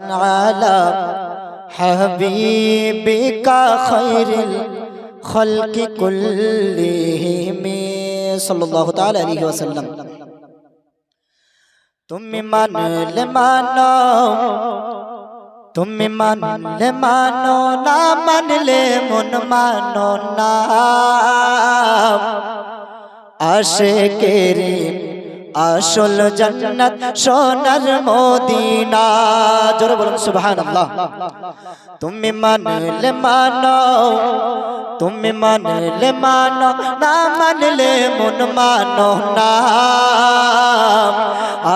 على حبيبك خير الخلق كلهم صلى الله تعالى عليه وسلم তুমি মানলে মানো তুমি মানলে মানো না মানলে মন মানো না আশে কেরি আসল জান্নাত সোনার মদিনা। জোরে বলুন, সুবহানাল্লাহ। তুমি মানলে মানো, তুমি মানলে মানো, না মানলে মন মানো না।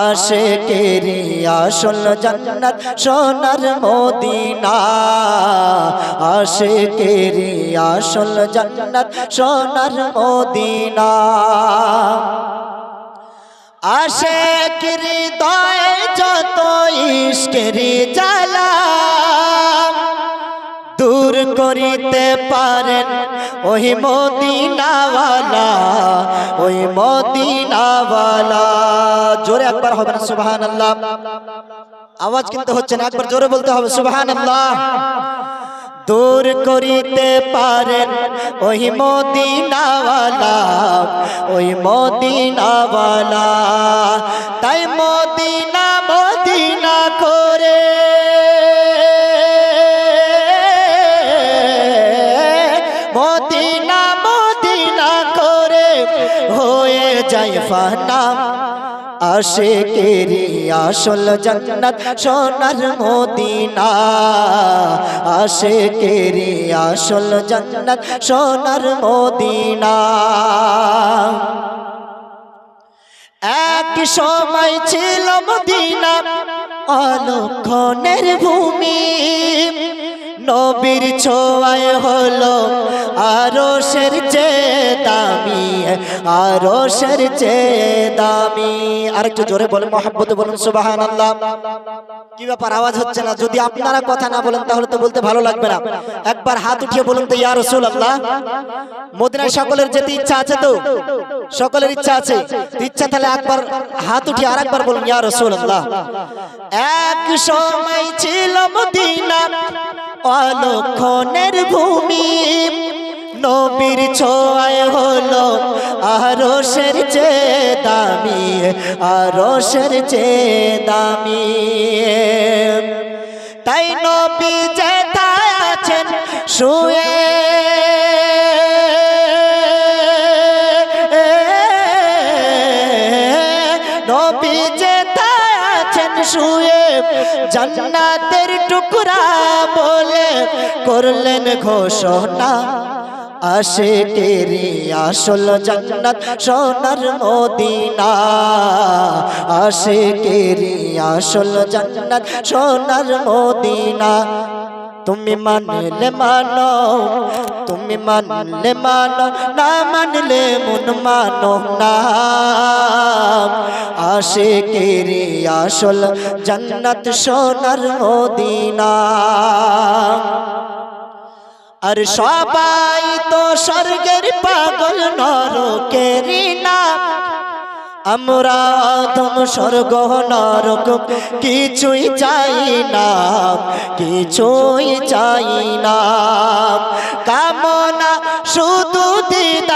আশে কেরি আসল জান্নাত সোনার মদিনা। আশে কেরি আসল জান্নাত সোনার মদিনা। আশেক হৃদয় যত ইশকেরি জ্বালা দূর করিতে পারেন ওই মদিনাওয়ালা ওই মদিনাওয়ালা। জোরে একবার হবে না সুবহান আল্লাহ আওয়াজ কিন্তু হচ্ছে না, একবার জোরে বলতে হবে সুবহান আল্লাহ দূর করিতে পারেন। ওই মদিনাওয়ালা ওই মদিনাওয়ালা। তাই মদিনা মদিনা করে। মদিনা মদিনা করে। হয়ে যায় ফানা আশে কেরি আসল জান্নাত সোনার মদিনা। আশে কেরি আসল জান্নাত সোনার মদিনা। এক সময় ছিল মদিনা অলক্ষণের ভূমি। নবীর ছোঁয়ায় হলো আরও সের চেয়ে দামি আরও সের চে দামি। আরেকটু জোরে বলে মহাব্বতে বলুন সুবাহান আল্লাহ কি ব্যাপার, আওয়াজ হচ্ছে না? যদি আপনারা কথা না বলেন, তাহলে তো বলতে ভালো লাগবে না। একবার হাত উঠিয়ে বলুন তো, ইয়া রসুল আল্লাহ মদিনায় সকলের যেতে ইচ্ছা আছে তো? সকলের ইচ্ছা আছে। ইচ্ছা তাহলে একবার হাত উঠিয়ে আর একবার বলুন, ইয়া রসুল আল্লাহ এক সময় ছিল মদিনা অলক্ষণের ভূমি। নবীর ছোঁয়ায় হলো আরও সের চেয়ে দামি আরও সের চেয়ে দামি। তাই নবী যেতায় আছেন, শুয়ে। নবী আছেন শুয়ে জান্নাতের টুকরা বলে করলেন ঘোষণা। আসে কেরি আসল জান্নাত সোনার মদিনা। আসে কেরি আসল জান্নাত সোনার মদিনা। তুমি মানলে মানো, তুমি মানলে মানো, না মানলে মন মানো না। আসে কেরি আসল জান্নাত সোনার মদিনা। আর সবাই তো স্বর্গের পাগল নরকেরি না। আমরা আদম স্বর্গ নরক, কিছুই চাই না, কিছুই চাই না। কামনা শুধু দিদারে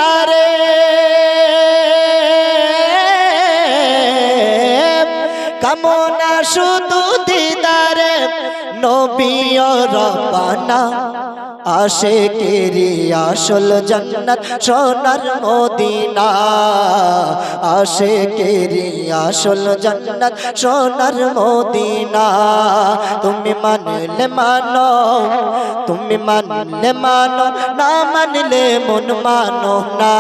কামনা শুধু দিদারে রবানা। আসে কেরি আসল জান্নাত সোনার মদিনা। আসে কেরি আসল জান্নাত সোনার মদিনা। তুমি মানলে মানো, তুমি মানলে মানো, না মানলে মন মানো না।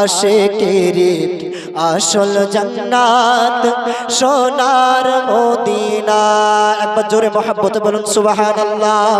আসে কেরি আসল জান্নাত সোনার মদিনা। একবার জোরে মহাব্বত বলুন সুবহানাল্লাহ।